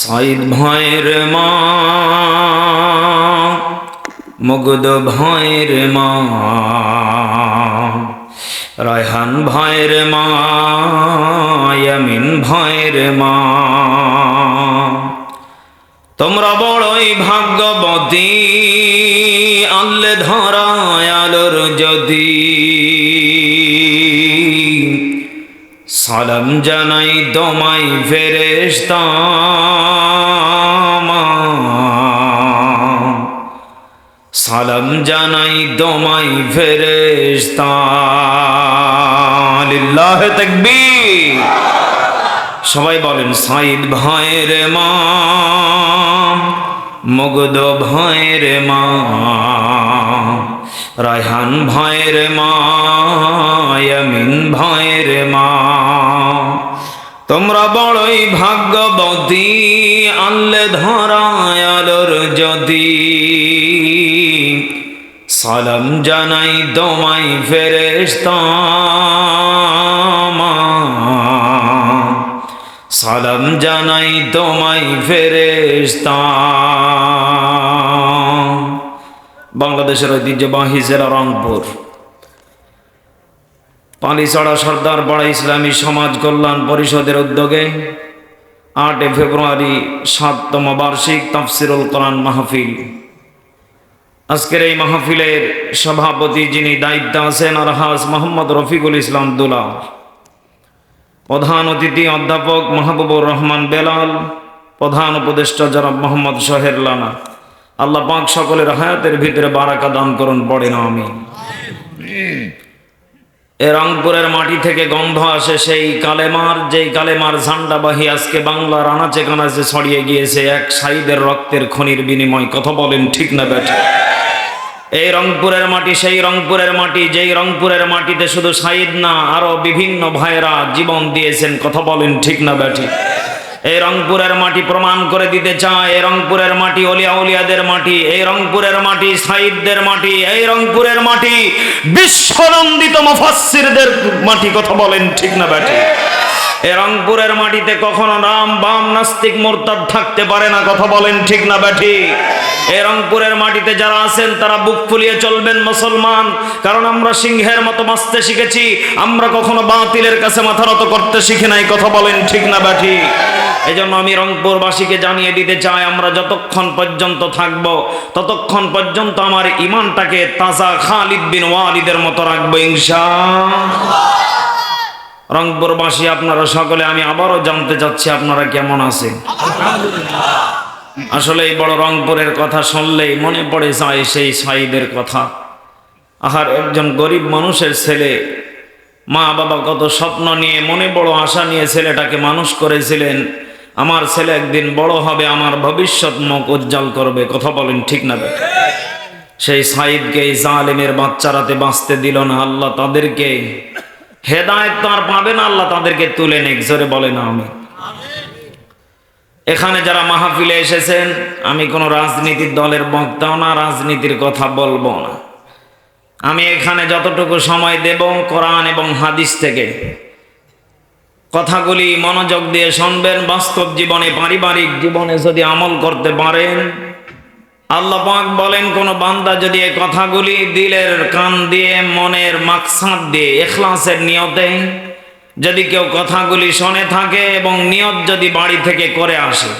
সাইদ ভয়ের মা মুগ্ধ ভয়ের মা, রায়হান ভয়ের মা, ইয়ামিন ভয়ের মা। তোমরা বড়ই ভাগ্যবতী, আল্লে ধরায় আলোর যদি সালাম জানাই তোমায় ফেরেশতা সালাম জানাই তোমায় ফেরেশতা। লিল্লাহ সবাই বলেন, সাইদ ভয়ের মা মুগ্ধ ভয়ের মা, রায়হান ভয়ের মা। ইয়ামিন ভয়ের মা। তোমরা বড়ই ভাগ্যবতী আল্লে ধরায় আলোর যদি। সালাম জানাই তোমায় ফেরেশতা সালাম জানাই তোমায় ফেরেশতা। বাংলাদেশের ঐতিহ্যবাহী জেলা রংপুর। পালিছড়া সর্দার পাড়া ইসলামী সমাজ কল্যাণ পরিষদের উদ্যোগে আটই ফেব্রুয়ারি সাততম বার্ষিক তাফসিরুল কোরআন মাহফিল। আজকের এই মাহফিলের সভাপতি যিনি দায়িত্বে আছেন আরহাস মোহাম্মদ রফিকুল ইসলাম দুলা প্রধান অতিথি অধ্যাপক মাহবুবুর রহমান বেলাল, প্রধান উপদেষ্টা জনাব মোহাম্মদ সোহের লানা। আল্লাহ পাক সকলের হায়াতের ভিতরে বারাকা দান করুন, পড়ে না আমি এ রংপুরের মাটি থেকে গন্ধ আসে সেই কালেমার, যেই কালেমার ঝান্ডাবাহী আজকে বাংলার আনাচে কানাচে ছড়িয়ে গিয়েছে, এক সাইদের রক্তের খনির বিনিময়। কথা বলেন ঠিক না বেটা এই রংপুরের মাটি, সেই রংপুরের মাটি, যেই রংপুরের মাটিতে শুধু সাইদ না, আরও বিভিন্ন ভাইরা জীবন দিয়েছেন। কথা বলেন ঠিক না ব্যাটি? এই রংপুরের মাটি প্রমাণ করে দিতে চায়, এই রংপুরের মাটি অলিয়া উলিয়াদের মাটি, এই রংপুরের মাটি সাইদদের মাটি, এই রংপুরের মাটি বিশ্বনন্দিত মুফাসসিরদের মাটি কথা বলেন ঠিক না ব্যাটি? রংপুরের মাটিতে কখনো রাম বাম নাস্তিক মোরতাদ থাকতে পারে না কথা বলেন ঠিক না ব্যাঠি এ রংপুরের মাটিতে যারা আছেন, তারা বুক ফুলিয়ে চলবেন মুসলমান। কারণ আমরা সিংহের মতো বাঁচতে শিখেছি। আমরা কখনো বাতিলের কাছে মাথা নত করতে শিখি নাই, কথা বলেন ঠিক না ব্যাঠি এই জন্য আমি রংপুরবাসীকে জানিয়ে দিতে চাই, আমরা যতক্ষণ পর্যন্ত থাকব, ততক্ষণ পর্যন্ত আমার ইমানটাকে তাজা খালিদ বিন ওয়ালিদের মতো রাখব ইনশা রংপুরবাসী, আপনারা সকলে, আমি আবারও জানতে চাচ্ছি, আপনারা কেমন আছেন? আসলে এই বড় রংপুরের কথা শুনলেই মনে পড়ে যায় সেই সাইদের কথা। আহার, একজন গরিব মানুষের ছেলে মা বাবা কত স্বপ্ন নিয়ে, মনে বড় আশা নিয়ে ছেলেটাকে মানুষ করেছিলেন। আমার ছেলে একদিন বড় হবে, আমার ভবিষ্যৎ মুখ উজ্জ্বল করবে। কথা বলেন ঠিক না সেই সাইদকে, এই জালেমের বাচ্চারাতে বাঁচতে দিল না আল্লাহ তাদেরকে। হেদায়ত তো আর পাবে না, আল্লাহ তাদেরকে তুলে নেক, জোরে বলে না আমি এখানে যারা মাহফিলে এসেছেন, আমি কোনো রাজনীতির দলের বক্তাও না, রাজনীতির কথা বলব না। আমি এখানে যতটুকু সময় দেব, কোরআন এবং হাদিস থেকে কথাগুলি মনোযোগ দিয়ে শুনবেন, বাস্তব জীবনে, পারিবারিক জীবনে যদি আমল করতে পারেন, আল্লাহ পাক বলেন, কোন বান্দা যদি এই কথাগুলি দিলের কান দিয়ে, মনের মাকসাদ দিয়ে, এখলাসের নিয়তে যদি কেউ কথাগুলি শোনে থাকে এবং নিয়ত যদি বাড়ি থেকে করে আসে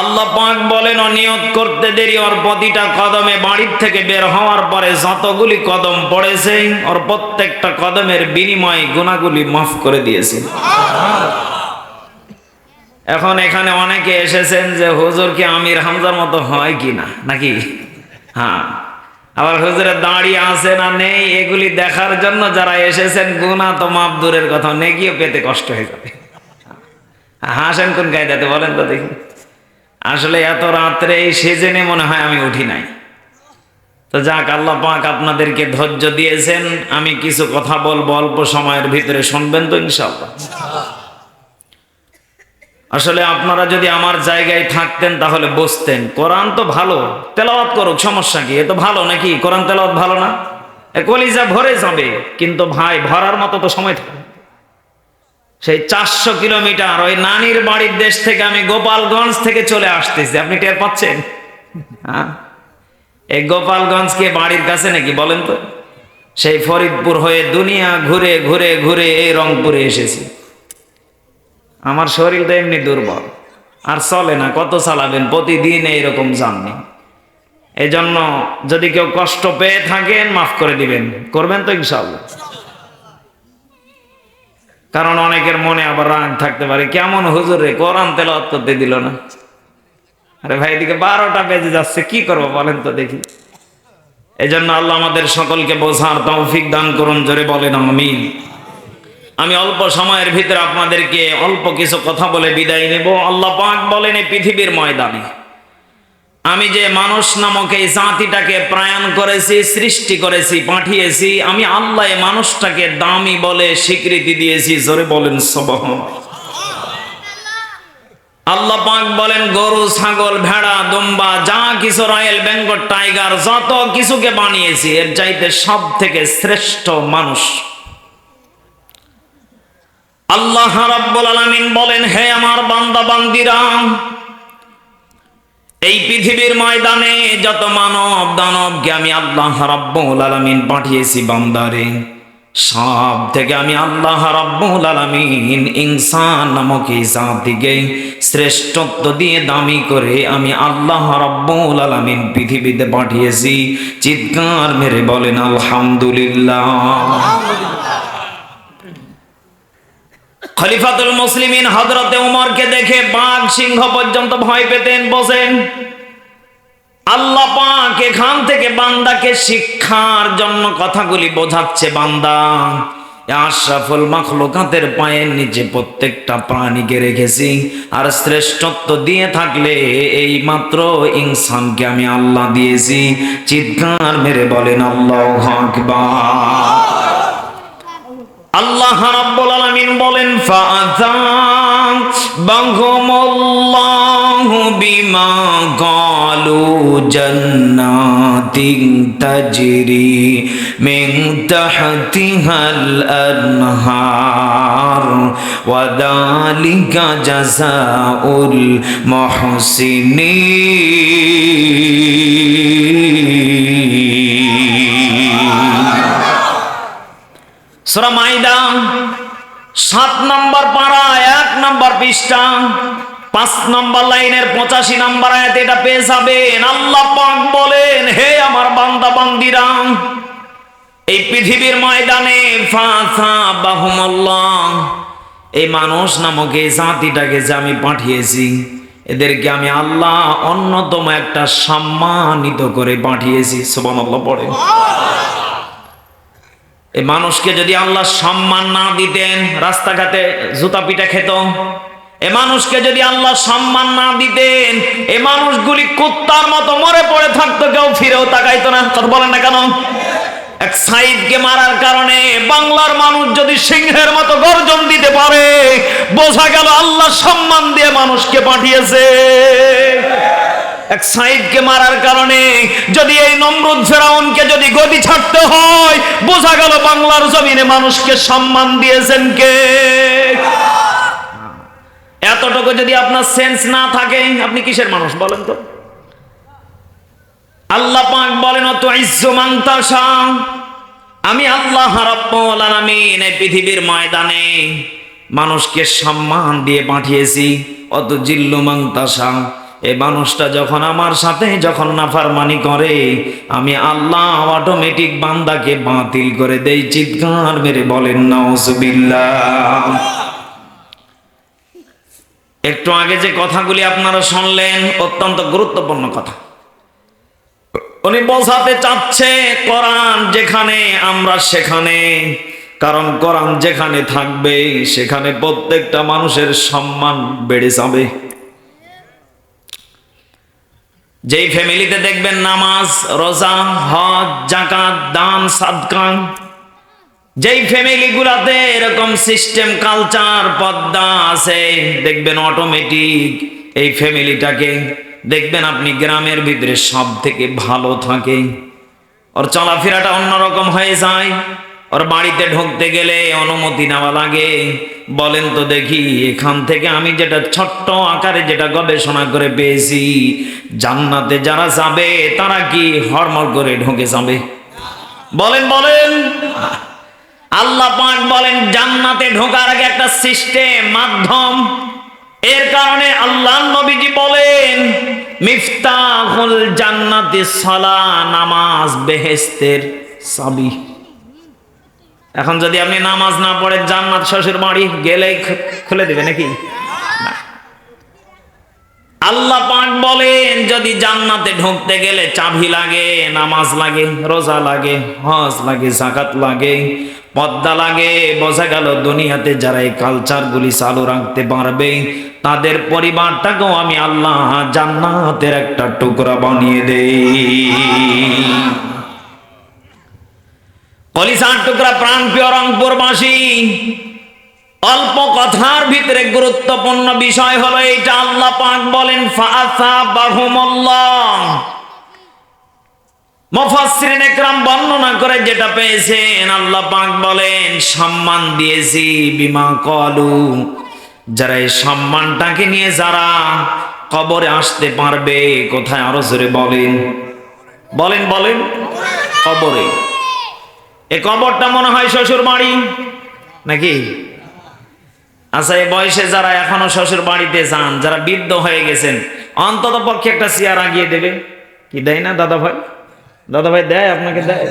আল্লাহ পাক বলেন ও নিয়ত করতে দেরি, ওর প্রতিটা কদমে বাড়ির থেকে বের হওয়ার পরে যতগুলি কদম পড়েছে, ওর প্রত্যেকটা কদমের বিনিময়ে গুণাগুলি মাফ করে দিয়েছে। এখন এখানে অনেকে এসেছেন যে, হুজুর কি আমির হামজার মতো হয় কি না? নাকি? হ্যাঁ। আবার হুজুরের দাঁড়িয়ে আছে না নেই, এগুলি দেখার জন্য যারা এসেছেন গুণা তো মাপ দূরের কথা নেগিও পেতে কষ্ট হয়ে যাবে। হাসেন কোন কায়দাতে বলেন তো দেখি। আসলে এত রাত্রে এই সেজেনে মনে হয় আমি উঠি নাই। তো যাক, আল্লাহ পাক আপনাদেরকে ধৈর্য দিয়েছেন। আমি কিছু কথা বলব, অল্প সময়ের ভিতরে শুনবেন তো ইনশাল্লাহ আসলে আপনারা যদি আমার জায়গায় থাকতেন তাহলে বসতেন কোরআন তো ভালো, তেলাওয়াত করুক, সমস্যা কি? এ তো ভালো নাকি? কোরআন তেলাওয়াত ভালো না? কলিজা ভরে যাবে, কিন্তু ভাই, ভরার মতো তো সময় থাকে। সেই চারশো কিলোমিটার ওই নানির বাড়ির দেশ থেকে আমি গোপালগঞ্জ থেকে চলে আসতেছি। আপনি টের পাচ্ছেন? হ্যাঁ? এই গোপালগঞ্জ কে বাড়ির কাছে নাকি বলেন তো? সেই ফরিদপুর হয়ে দুনিয়া ঘুরে ঘুরে ঘুরে এই রংপুরে এসেছি। আমার শরীর তো এমনি দুর্বল। আর চলে না, কত চালাবেন? প্রতিদিন এইরকম জাননি এই জন্য যদি কেউ কষ্ট পেয়ে থাকেন, মাফ করে দিবেন। করবেন তো ইনশাল্লাহ কারণ অনেকের মনে আবার রাগ থাকতে পারে, কেমন হুজুরে কোরআন তেলাওয়াত করতে দিল না? আরে ভাই, এদিকে বারোটা বেজে যাচ্ছে, কি করব বলেন তো দেখি। এই জন্য আল্লাহ আমাদের সকলকে বোঝার তৌফিক দান করুন, জোরে বলেন আমিন। আমি অল্প সময়ের ভিতরে আপনাদেরকে অল্প কিছু কথা বলে বিদায় নেব। আল্লাহ পাক বলেন এই পৃথিবীর ময়দানে। আমি যে মানুষ নামক এই জাতিটাকে প্রয়াণ করেছি, সৃষ্টি করেছি, পাঠিয়েছি, আমি আল্লাহ মানুষটাকে দামি বলে স্বীকৃতি দিয়েছি। জোরে বলেন সবহ আল্লাহ পাক বলেন, গরু, ছাগল, ভেড়া, দম্বা, যা কিছু রয়েল বেঙ্গল টাইগার, যত কিছুকে বানিয়েছি, এর চাইতে সব থেকে শ্রেষ্ঠ মানুষ। আল্লাহ রাব্বুল আলামিন বলেন, হে আমার বান্দা বান্দিরা এই পৃথিবীর ময়দানে যত মানব দানবকে আমি আল্লাহ রাব্বুল আলামিন পাঠিয়েছি বান্দারে, সব থেকে আমি আল্লাহ রাব্বুল আলামিন ইনসান নামক এই জাতিকে শ্রেষ্ঠত্ব দিয়ে দামি করে আমি আল্লাহ রাব্বুল আলামিন পৃথিবীতে পাঠিয়েছি। চিৎকার মেরে বলেন, আলহামদুলিল্লাহ। খলিফাতুল মুসলিমিন হজরতে উমরকে দেখে বাঘ সিংহ পর্যন্ত ভয় পেতেন বসেন আল্লাহ পাক এখান থেকে বান্দাকে শিক্ষার জন্য কথাগুলি বোঝাচ্ছে, বান্দা। আশরাফুল মাখলুকাতের পায়ের নিচে প্রত্যেকটা প্রাণীকে রেখেছি, আর শ্রেষ্ঠত্ব দিয়ে থাকলে এই মাত্র ইনসানকে আমি আল্লাহ দিয়েছি। চিৎকার মেরে বলেন, আল্লাহ আকবার। আল্লাহ রাব্বুল আলামিন বলেন ফাআযাম বাহুমুল্লাহু বিমা ক্বালু জান্নাতিন তাজরি মিন তাহতিহাল আনহার ওয়া যালিকা জাযাউল মুহসিনিন। সুরা মাইদা, সাত নম্বর পাড়া এক নম্বর পৃষ্ঠা, পাঁচ নম্বর লাইনের পঁচাশি নম্বর আয়াত এটা পেয়ে যাবেন। আল্লাহ পাক বলেন, হে আমার বান্দা, বান্দিরা, এই পৃথিবীর ময়দানে এই মানুষ নামক জাতিটাকে যে আমি পাঠিয়েছি, এদেরকে আমি আল্লাহ অন্যতম একটা সম্মানিত করে পাঠিয়েছি। সোবান আল্লাহ পড়ে এই মানুষকে যদি আল্লাহ সম্মান না দিতেন, রাস্তাঘাটে জুতা পিটা খেত। এ মানুষকে যদি আল্লাহ সম্মান না দিতেন, এ মানুষগুলি কুত্তার মতো মরে পড়ে থাকতো, কেউ ফিরেও তাকাইতো না। কথা বলেন না কেন? এক সাইদকে মারার কারণে বাংলার মানুষ যদি সিংহের মতো গর্জন দিতে পারে, বোঝা গেল আল্লাহ সম্মান দিয়ে মানুষকে পাঠিয়েছে। এক সাইদকে মারার কারণে যদি এই নমরুদ ফেরাউনকে যদি গদি ছাড়তে হয়, বোঝা গেল বাংলার জমিনে মানুষকে সম্মান দিয়েছেন কে? এতটুকু যদি আপনার সেন্স না থাকে, আপনি কিসের মানুষ বলেন তো? আল্লাহ পাক বলেন অত ইজ্জু মাংতাসা আমি আল্লাহ রাব্বুল আলামিন এই পৃথিবীর ময়দানে মানুষকে সম্মান দিয়ে পাঠিয়েছি। অত জিল্লু মাংতাসা এই মানুষটা যখন আমার সাথে যখন নাফারমানি করে, আমি আল্লাহ অটোমেটিক বান্দাকে বাতিল করে দেই, চিৎকার মেরে বলেন, নাউজুবিল্লাহ। একটু আগে যে কথাগুলি আপনারা শুনলেন, অত্যন্ত গুরুত্বপূর্ণ কথা। উনি বোঝাতে চাচ্ছে, কোরআন যেখানে, আমরা সেখানে। কারণ কোরআন যেখানে থাকবে, সেখানে প্রত্যেকটা মানুষের সম্মান বেড়ে যাবে। যেই ফ্যামিলিতে দেখবেন নামাজ, রোজা, হজ জাকাত দান সাদকান যেই ফ্যামিলি গুলাতে এরকম সিস্টেম, কালচার, পদ্মা আছে, দেখবেন অটোমেটিক এই ফ্যামিলিটাকে দেখবেন আপনি গ্রামের ভিতরে সব থেকে ভালো থাকে। ওর চলাফেরাটা অন্যরকম হয়ে যায়, ওর বাড়িতে ঢুকতে গেলে অনুমতি নেওয়া লাগে বলেন তো দেখি, এখান থেকে আমি যেটা ছোট্ট আকারে যেটা গবেষণা করে পেয়েছি, জান্নাতে যারা যাবে, তারা কি হরমর করে ঢুকে যাবে? বলেন বলেন। আল্লাহ পাক বলেন, জান্নাতে ঢোকার আগে একটা সিস্টেম, মাধ্যম। এর কারণে আল্লাহ নবীজি বলেন, মিফতাহুল জান্নাতি সালা, নামাজ বেহেস্তের চাবি। এখন যদি আপনি নামাজ না পড়ে জান্নাত শ্বশুর বাড়ি গেলে খুলে দেবে নাকি? আল্লাহ পাক বলেন, যদি জান্নাতে ঢুকতে গেলে চাবি লাগে, নামাজ লাগে, রোজা লাগে, হজ লাগে জাকাত লাগে, পদ্মা লাগে, বোঝা গেল দুনিয়াতে যারা এই কালচারগুলি চালু রাখতে পারবে, তাদের পরিবারটাকেও আমি আল্লাহ জান্নাতের একটা টুকরা বানিয়ে দেই। কলিসার টুকরা প্রাণ প্রিয় রংপুরবাসী অল্প কথার ভিতরে গুরুত্বপূর্ণ বিষয় হলো এইটা আল্লাহ পাক বলেন মুফাসসিরিন একরাম বর্ণনা করে যেটা পেয়েছেন, আল্লাহ পাক বলেন, সম্মান দিয়েছি, বিমা কলু। যারা এই সম্মানটাকে নিয়ে যারা কবরে আসতে পারবে, কোথায় আরও জোরে বলেন। বলেন বলেন। কবরে। এ কবরটা মনে হয় শ্বশুর বাড়ি? নাকি? আচ্ছা এই বয়সে যারা এখনও শ্বশুর বাড়িতে যান, যারা বৃদ্ধ হয়ে গেছেন, অন্তত পক্ষে একটা চেয়ার আগিয়ে দেবে। কি দেয় না দাদা ভাই? দাদা ভাই দেয়, আপনাকে দেয়?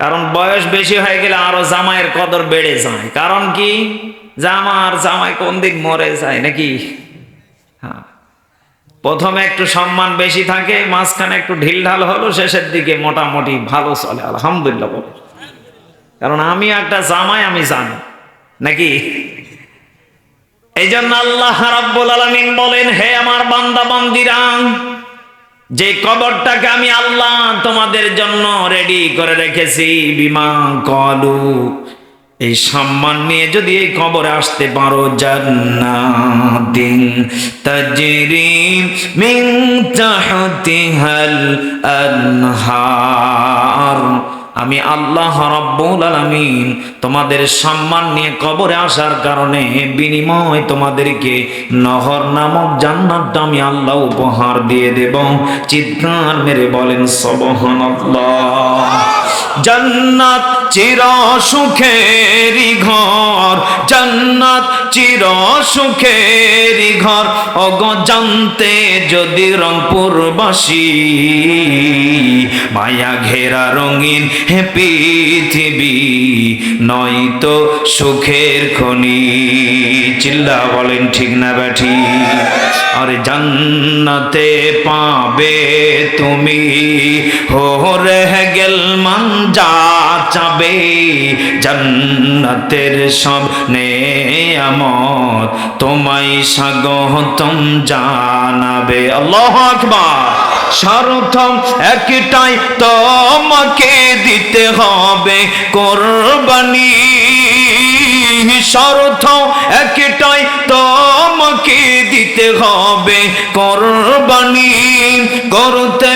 কারণ বয়স বেশি হয়ে গেলে আরও জামাইয়ের কদর বেড়ে যায়। কারণ কি? জামার জামাই কোন দিক মরে যায় নাকি? হ্যাঁ। প্রথমে একটু সম্মান বেশি থাকে, মাঝখানে একটু ঢিল ঢাল হলো, শেষের দিকে মোটামুটি ভালো চলে, আলহামদুলিল্লাহ বলে। কারণ আমি একটা জামাই, আমি জানি। নাকি? এই জন্য আল্লাহ রাব্বুল আলামিন বলেন, হে আমার বান্দা, বান্দিরা, যে কবরটাকে আমি আল্লাহ তোমাদের জন্য রেডি করে রেখেছি, বিমা কলু এই সম্মান নিয়ে যদি এই কবরে আসতে পারো মিন আনহার। আমি আল্লাহ রাব্বুল আলামিন তোমাদের সম্মান নিয়ে কবরে আসার কারণে বিনিময় তোমাদেরকে নহর নামক জান্নাতটা আমি আল্লাহ উপহার দিয়ে দেব। চিৎকার মেরে বলেন, সুবহানাল্লাহ। জান্নাত চির সুখেরি ঘর, জান্নাত চির সুখেরি ঘর। অগ জানতে যদি রংপুরবাসী, মায়া ঘেরা রঙিন হে পৃথিবী, নয়তো সুখের খনি। চিল্লা বলেন ঠিক না ব্যাঠি আরে জান্নাতে পাবে তুমি, হো রে গেল মান যা চাবে জান্নাতের সব নেয়ামত তোমায় স্বাগতম জানাবে। আল্লাহ আকবার। সর্বপ্রথম একটাই তোমাকে দিতে হবে কোরবানি। শর্ত একটাই তোমাকে দিতে হবে কোরবানি। করতে